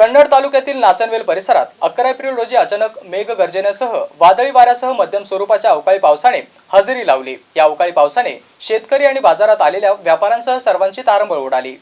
कन्नड तालुक्यातील नाचनवेल परिसरात अकरा एप्रिल रोजी अचानक मेघगर्जनेसह वादळी वाऱ्यासह मध्यम स्वरूपाच्या अवकाळी पावसाने हजेरी लावली. या अवकाळी पावसाने शेतकरी आणि बाजारात आलेल्या व्यापाऱ्यांसह सर्वांची तारंबळ उडाली.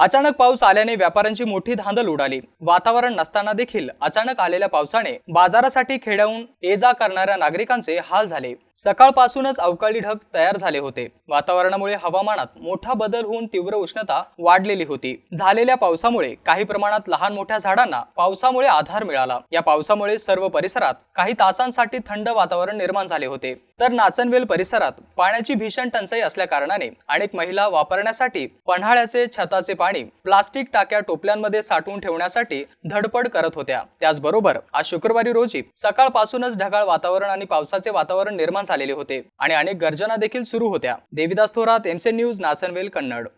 अचानक पाऊस आल्याने व्यापाऱ्यांची मोठी धांदल उडाली. वातावरण नसताना देखील अचानक आलेल्या पावसाने बाजारासाठी खेड्याहून ये जा करणाऱ्या नागरिकांचे हाल झाले. सकाळपासूनच अवकाळी ढग तयार झाले होते. वातावरणामुळे हवामानात मोठा बदल होऊन तीव्र उष्णता वाढलेली होती. झालेल्या पावसामुळे काही प्रमाणात लहान मोठ्या झाडांना पावसामुळे आधार मिळाला. या पावसामुळे सर्व परिसरात काही तासांसाठी थंड वातावरण निर्माण झाले होते. तर नाचनवेल परिसरात पाण्याची भीषण टंचाई असल्या कारणाने अनेक महिला वापरण्यासाठी पन्हाळ्याचे छताचे पाणी प्लास्टिक टाक्या टोपल्यांमध्ये साठवून ठेवण्यासाठी धडपड करत होत्या. त्याचबरोबर आज शुक्रवारी रोजी सकाळपासूनच ढगाळ वातावरण आणि पावसाचे वातावरण निर्माण आलेले होते आणि अनेक गर्जना देखील सुरू होत्या. देविदास थोरात एमसे न्यूज नासनवेल कन्नड.